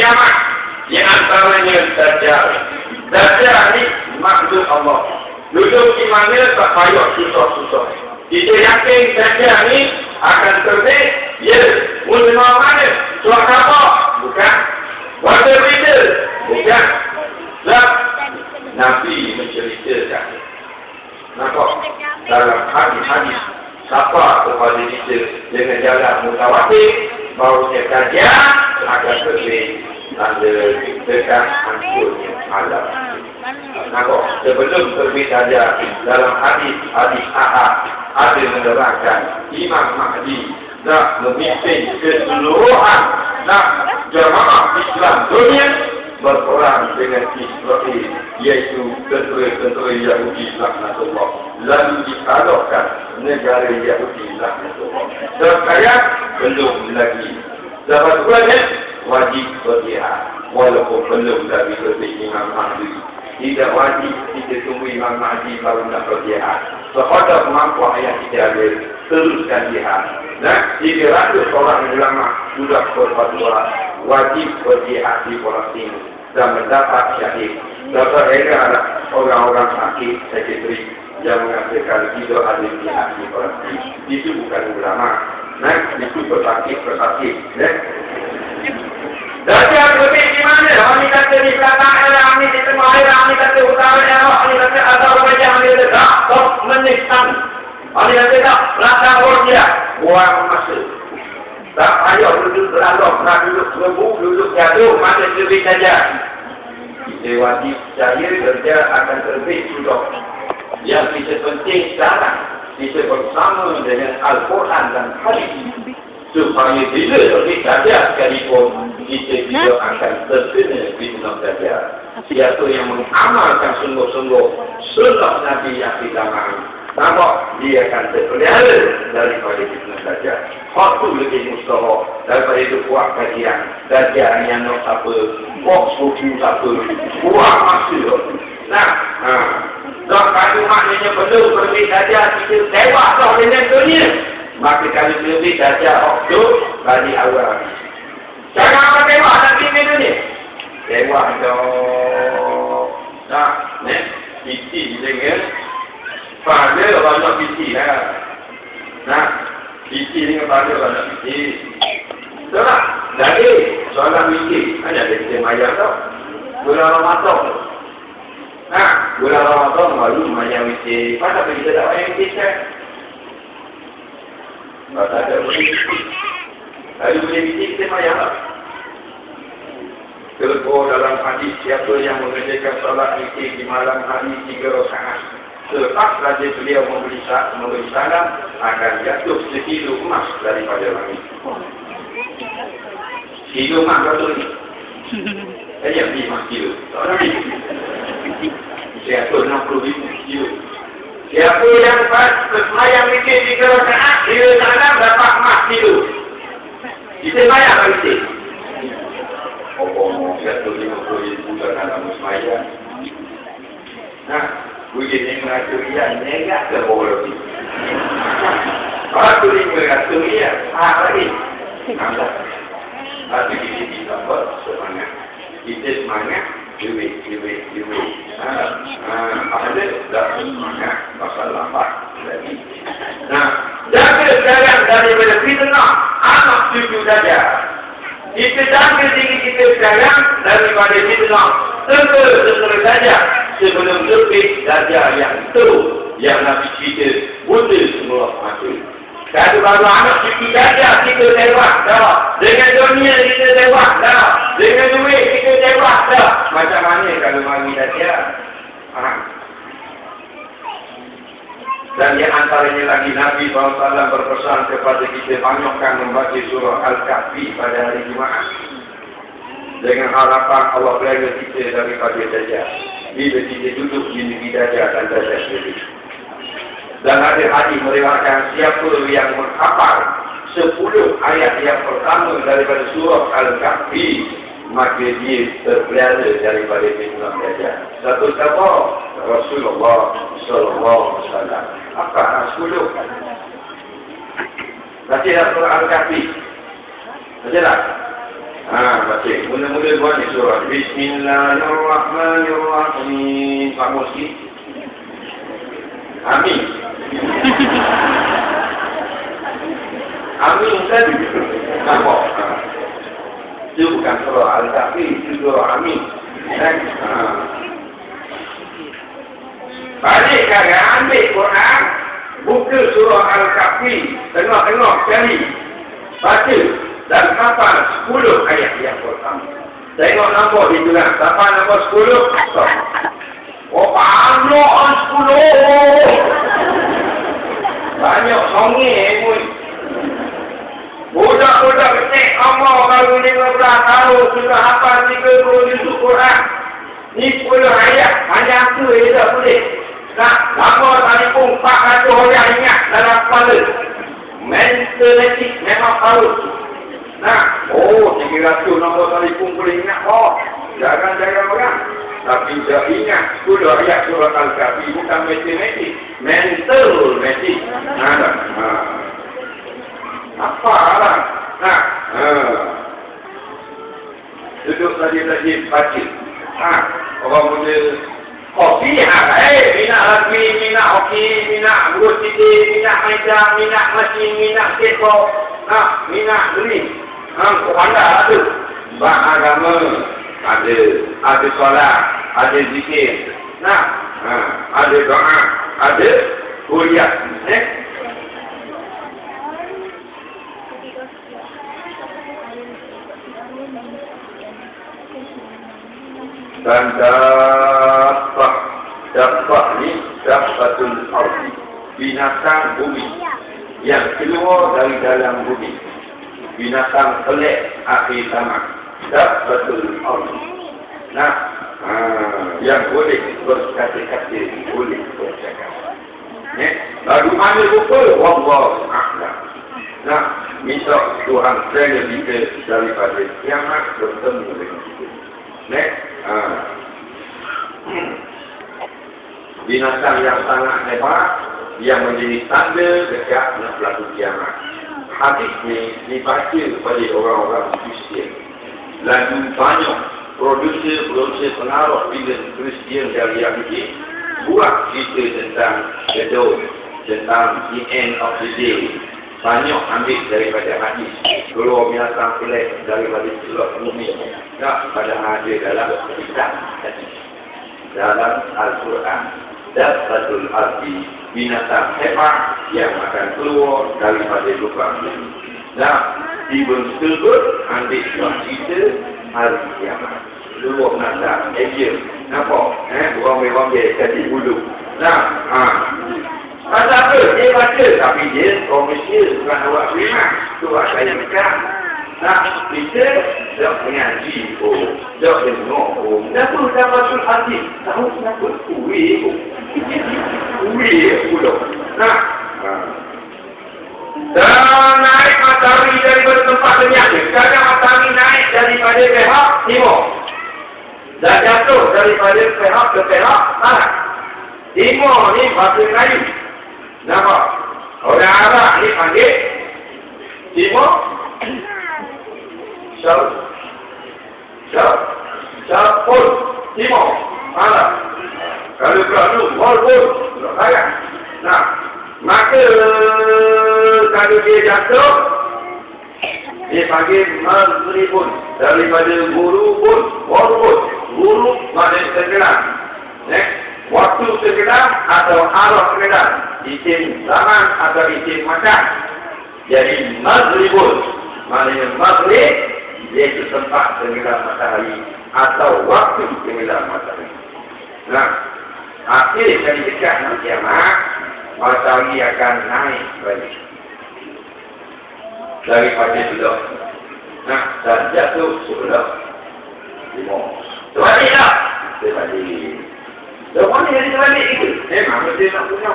kiamat. Yang antaranya Dajjal. Dajjal ni makhluk Allah. Duduk di mana tak payah susah-susah. Kita yakin Dajjal ni akan terbit. Ya. Mula mana? Suara apa? Bukan. Warga berita? Bukan. Tak. Nabi menceritakan. Nampak? Dalam hadis-hadis. Siapa kepada kita dengan jalan mutawatir. Bahawa Dajjal akan terbit tanda dekat hancurnya alam. Nampak? Sebelum terbit saja dalam hadis hadis ahad ada menerangkan Imam Mahdi nak memimpin keseluruhan nak jamaah Islam dunia berperang dengan Israel iaitu tentera-tentera Yahudi laknatullah. Lalu dikalahkan negara Yahudi laknatullah. Dan sekarang belum lagi. Dapat buatnya wajib berjihad walaupun belum lagi lebih Imam Mahdi. Tidak wajib kita tunggu Imam Mahdi baru nak berjihad sehodak kemampuan yang kita ada teruskan jihad nah, jika ratus orang ulama sudah berfatwa wajib berjihad di Palestin dan mendapat syahid. Dapat adalah orang-orang sakit sekretari yang mengatakan tidak ada jihad di Palestin itu bukan ulama. Nah, itu pesakit-pesakit nah. Dajjal lebih di mana? Orang ni kata di belakang Arab, ni di tengah Arab, ni kata utara Arab, ni kata asal wajah, ni kata tak, tak. Orang ni kata tak, belakang orang dia, buang masa. Tak payah duduk beralok, nak duduk serbu, duduk jatuh, masa terbit saja. Kita wajib percaya kerja akan terbit sudah. Yang kita penting sekarang, kita bersama dengan Al-Quran dan Hadis supaya bila terbit saja sekalipun kita tidak akan terkena fitnah saja. Siapa yang mengamalkan sungguh-sungguh sunnah Nabi yang kita mahu, nampak dia akan terpelihara daripada fitnah saja. Waktu lebih mustahak daripada itu buat kajian. Kajian yang nak apa, box buku apa, buat masa. Nah, ha. Tak kata maknanya perlu pergi saja kita tewak dah dengan dunia. Maka kalau lebih saja waktu bagi awal Jangan apa tewak nanti minum ni. Tewak dong. Nah, ni. Isi dengan. Pada banyak isi lah. Nah, isi dengan pada banyak isi. Betul tak? Jadi, soalan isi. Hanya ada kita mayang tau. Bulan Ramadan tu. Nah, bulan Ramadan baru mayang isi. Pasal kita tak mayang isi kan? Tak ada boleh Lalu boleh bikin kita lah. Terkau dalam hadis siapa yang mengerjakan salat itu di malam hari tiga rakaat. Selepas Raja beliau memberi, memberi salam akan jatuh sekilo emas daripada langit. Kilo emas berapa ni? Saya beli emas kilo. Tak ada Siapa 60 ribu kilo. Siapa yang semayang mikir tiga rakaat, dia salam dapat emas kilo. Kita bayar tak kita? Oh, satu lima puluh ribu dalam semayang. Nah, Bujin ni mengatur dia, negak ke bawah. Satu lima ratus dia, ah lagi. Nampak? Tapi kita bisa buat semangat. Kita semangat, duit, duit, duit. Ah, ah, ada dah semangat, pasal lambat lagi. Sekarang daripada fitnah anak cucu saja. Kita jaga diri kita sekarang daripada fitnah tentera-tentera saja sebelum terbit saja yang itu yang Nabi cerita bunda semua mati. Kalau baru anak cucu saja kita tewak dah. Dengan dunia kita tewak dah. Dengan duit kita tewak dah. Macam mana kalau mami saja? Ha. Dan di antaranya lagi Nabi SAW berpesan kepada kita banyakkan membaca surah Al-Kahfi pada hari Jumaat. Dengan harapan Allah belaga kita daripada dajjal. Bila kita duduk di negeri dajjal dan dajjal sendiri. Dan ada hadis meriwayatkan siapa yang menghafal sepuluh ayat yang pertama daripada surah Al-Kahfi maka dia terpelihara daripada fitnah dajjal. Satu siapa? Rasulullah sallallahu alaihi wasallam. Apa sepuluh? Baca dah surah Al-Kahfi. Baca tak? Ha, baca. Mula-mula buat ni surah. Bismillahirrahmanirrahim. Pak Muski. Amin. Amin tadi. Nampak? Ha. Itu bukan surah Al-Kahfi. Itu surah Amin. Eh? Ha. Balik sekarang ambil Quran. Buka surah Al-Kahfi. Sekali. Baca. Dan hafal 10 ayat yang pertama. Tengok nombor di tulang. Hafal nombor 10. Stop. Oh, banyak 10. Banyak songih pun. Budak-budak kecil Allah baru 15 tahun sudah hafal 30 juzuk Quran. Ni 10 ayat. Hanya aku yang tak boleh. Nak lama tadi pun 400 orang ingat dalam kepala. Mentalitik memang harus. Nah, oh, tinggi ratu nombor telefon boleh ingat. Oh, jangan-jangan orang. Tapi dah ingat, sudah ayat surat Al-Kahfi bukan matematik. Mental matik. Ada. Ha. Apa lah? Nah, ha. Duduk tadi-tadi baca. Ha. Orang boleh Hoki ha, minat lagi, minat hoki, minat buruk titik, minat meja, minat mesin, minat kepo, ha, minat beli. Ha, kepada tu. Bak agama ada, ada solat, ada zikir. Nah, ha, ada doa, ada kuliah. Eh? Dapat dapat ni dapatul ardi binatang bumi yang keluar dari dalam bumi binatang pelik akhir zaman. Dapatul Allah. Nah, ha, yang boleh berkata-kata, boleh bercakap. Ya, lalu mana lupa? Wallah a'lam. Nah, minta Tuhan saya kita daripada kiamat bertemu dengan kita. Nek, ha. Binatang yang sangat hebat yang menjadi tanda dekat nak berlaku kiamat hadis ni dibaca kepada orang-orang Kristian. Lalu banyak produser-produser pengaruh film Kristian dari Yahudi buat cerita tentang gedung, tentang the end of the day. Banyak ambil daripada hadis. Keluar binatang pelik daripada seluruh bumi. Tak pada ada dalam kitab dalam Al-Quran. Dapatul arti binatang hebat yang akan keluar daripada lubang ini. Nah, Ibn Stilbert ambil buat cerita hari kiamat. Luar binatang, Asia. Nampak? Eh, orang-orang dia kasi bulu. Nah, ha. Pasal apa? Dia baca. Tapi dia komersial. Bukan awak terima. Tu saya dekat. Nah, kita dah mengaji. Oh, dah tengok. Oh, kenapa dapatul hati? Tahu kenapa? Uwe. Oh. Wih, pula. Nah. Dan naik matahari daripada tempat lenyapnya. Sekarang matahari naik daripada pihak timur. Dan jatuh daripada pihak ke pihak barat. Timur ni batu kayu. Nampak? Orang Arab ni panggil timur. Syar. Syar. Syar pun. Timur. Barat. Kalau kerana walaupun tidak. Nah, maka kalau dia jatuh, dia panggil mazri pun. Daripada guru pun, walaupun guru mana tenggelam. Eh? Waktu tenggelam atau arah tenggelam. Isim zaman atau isim makan. Jadi mazri pun. Maknanya mazri, iaitu tempat tenggelam matahari. Atau waktu tenggelam matahari. Nah, akhir dari dekat nak kiamat, matahari akan naik balik. Daripada dulu. Nah, dan jatuh sebelah timur. Terbalik tak? Terbalik. Semua ni jadi terbalik itu. Memang mesti nak punya.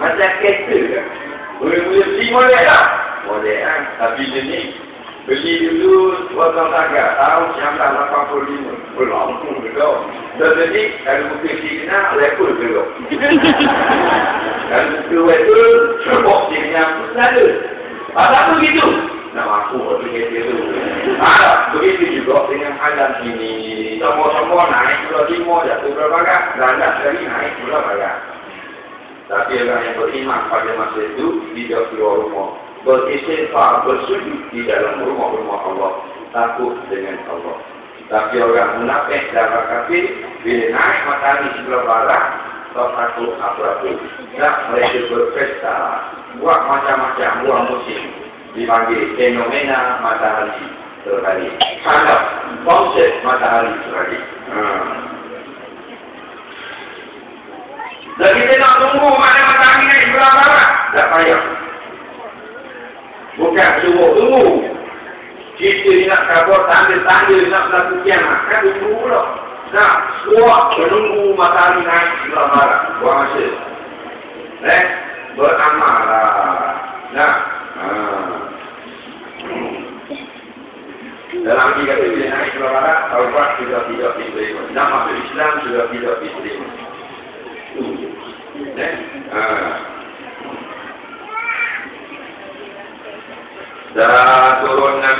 Macam kereta kan. Boleh-boleh beli model tak? Model kan. Tapi jenis Beli dulu potong tangga tahun 1985. Belum belum. Jadi kalau buku si kena level dulu. kalau buku itu sebab punya ada. Apa begitu? nak masuk ke kereta tu. Ha, begitu juga dengan alam ini. Semua-semua naik pula timur, jatuh pula bagat. Landak sekali naik pula bagat. Tapi orang yang beriman pada masa itu tidak keluar rumah. Beristighfar, bersujud di dalam rumah-rumah Allah. Takut dengan Allah. Tapi orang munafik dan orang kafir, bila naik matahari sebelah barat, tak takut apa-apa. Tak mereka berpesta, buat macam-macam, buat musim. Dipanggil fenomena matahari terhari. Hadap konsep matahari terhari. Hmm. Dan kita nak tunggu mana matahari naik sebelah barat. Tak payah. Bukan suruh tunggu. Kita nak kabar tanda-tanda nak berlaku kiamat. Kan tunggu pula. Nak kuat menunggu matahari naik sebelah barat. Buang masa. Eh? Beramal lah. Nah. Ha. Dalam tiga itu bila naik sebelah barat, taubat sudah tidak diterima. Nak masuk Islam sudah tidak diterima.